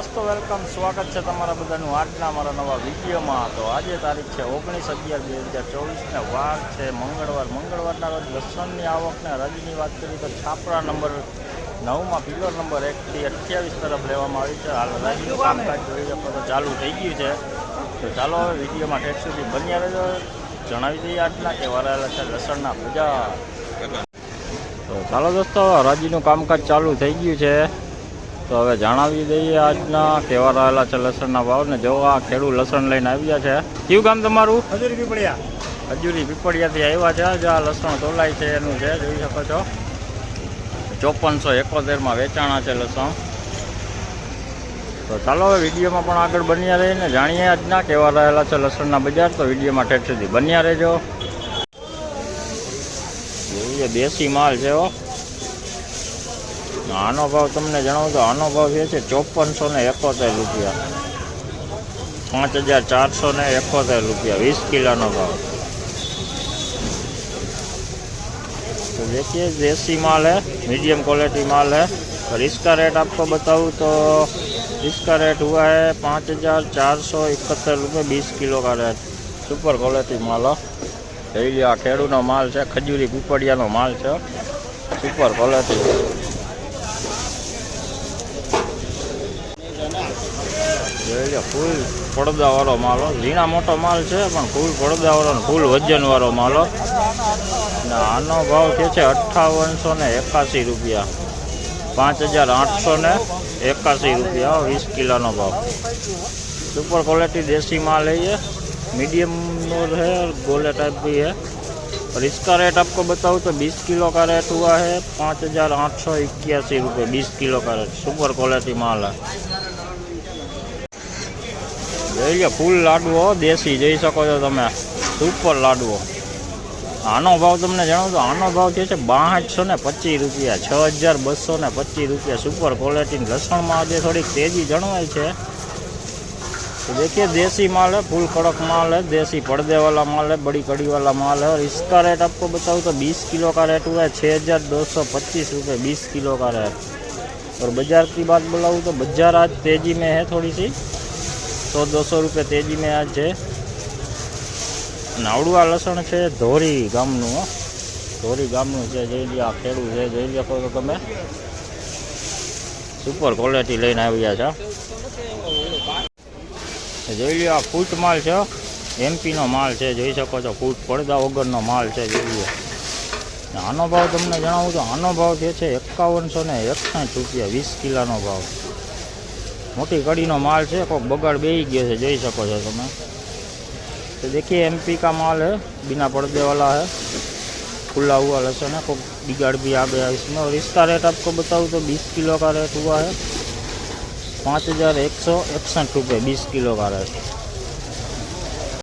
દોસ્તો, વેલકમ. સ્વાગત છે તમારા બધાનું આજના મારા નવા વિડીયોમાં. તો આજે તારીખ છે ઓગણીસ અગિયાર બે હજાર ચોવીસને વાર છે મંગળવાર. મંગળવારના રોજ લસણની આવકને રજની વાત કરીએ તો છાપરા નંબર નવમાં, પિલર નંબર એકથી અઠ્યાવીસ તરફ લેવામાં આવી છે. હાલ રાજ્યનું કામકાજ જોઈ શકો તો ચાલુ થઈ ગયું છે. તો ચાલો હવે વિડીયોમાં ટેક્સ સુધી બન્યા રહેજો. જણાવી દઈએ આજના કે વરાયેલા છે લસણના બજાર તો ચાલો દોસ્તો હરાજીનું કામકાજ ચાલુ થઈ ગયું છે. તો હવે જણાવી દઈએ આજના કેવા રહેલા છે લસણના ભાવ ને જો આ ખેડૂત લસણ લઈને આવ્યા છે. કયું ગામ તમારું? હજુ પીપળિયા. હજુરી પીપળિયાથી આવ્યા છે. જે આ લસણ તોલાય છે એનું છે જોઈ શકો છો. ચોપનસો એકોતેરમાં વેચાણા છે લસણ. તો ચાલો હવે વિડીયોમાં પણ આગળ બન્યા રહીને જાણીએ આજના કેવા રહેલા છે લસણના બજાર. તો વિડીયોમાં ઠેઠ સુધી બન્યા રહેજો. જોઈએ દેશી માલ છે હો. આનો ભાવ તમને જણાવું તો આનો ભાવ એ છે ચોપનસો ને એકોતેર રૂપિયા. પાંચ હજાર ચારસો ને એકોતેર રૂપિયા, વીસ કિલોનો ભાવ. તો देखिए देसी माल है मीडियम क्वालिटी माल है और इसका रेट તો बताऊँ तो इसका रेट हुआ है पाँच हज़ार चार सौ इकहत्तर रुपये बीस સુપર ક્વોલિટી માલ જોઈ લો આ ખેડૂનો માલ છે, ખજૂરી પીપળિયાનો માલ છે. સુપર ક્વોલિટી જોઈ લો ફૂલ પડદાવાળો માલ હો. ઝીણા મોટો માલ છે પણ ફૂલ પડદાવાળો ને ફૂલ વજનવાળો માલ હો. ને આનો ભાવ છે છે અઠ્ઠાવનસો ને એકાસી રૂપિયા પાંચ હજાર આઠસો ને એકાસી રૂપિયા હો, વીસ કિલોનો ભાવ सुपर क्वालिटी देसी माल है ये मीडियम मोल है और गोले टाइप भी है और इसका रेट आपको बताऊँ तो 20 किलो का रेट हुआ है पाँच हज़ार आठ सौ इक्यासी रुपये बीस किलो का रेट सुपर क्वालिटी माल है જોઈ લો ફૂલ લાડવો દેશી જોઈ શકો છો તમે સુપર લાડવો આનો ભાવ તમને જણાવું તો આનો ભાવ જે છે બાસઠસો ને પચીસ રૂપિયા છ હજાર બસો ને પચીસ રૂપિયા સુપર ક્વોલિટી લસણમાં આજે થોડીક તેજી જણાય છે तो देखिए देसी माल है फुल कड़क माल है देसी पर्दे वाला माल है बड़ी कड़ी वाला माल है और इसका रेट आपको बताऊँ तो 20 किलो का रेट हुआ है छः हज़ार दो सौ पच्चीस रुपये बीस किलो का रेट और बाज़ार की बात बोलाऊँ तो बाज़ार आज तेज़ी में है थोड़ी सी સો દોસો રૂપિયા તેજીને આ છે નાવડું આ લસણ છે, ધોરી ગામનું ધોરી ગામનું છે, જોઈ લો આ ખેડું છે, જોઈ લો તો તમે. સુપર ક્વોલિટી લઈને આવ્યા છો જોઈ લો આ ફૂટ માલ છે એમપીનો માલ છે, જોઈ શકો છો, ફૂટ પડદા વગરનો માલ છે, જોઈ લો આનો ભાવ તમને જણાવું તો, આનો ભાવ જે છે, એકાવનસો ને એકસાઠ રૂપિયા, વીસ કિલાનો ભાવ. મોટી કડીનો માલ છે કોઈક બગાડ બેસી ગયો છે જોઈ શકો છો તમે तो देखिए एमपी का माल है बिना पर्दे वाला है खुला हुआ लहसुन है कोई बिगाड़ भी आ गया इसमें और इसका रेट आपको बताऊँ तो 20 किलो का रेट हुआ है पाँच हज़ार एक सौ इकसठ रुपये बीस किलो का रेट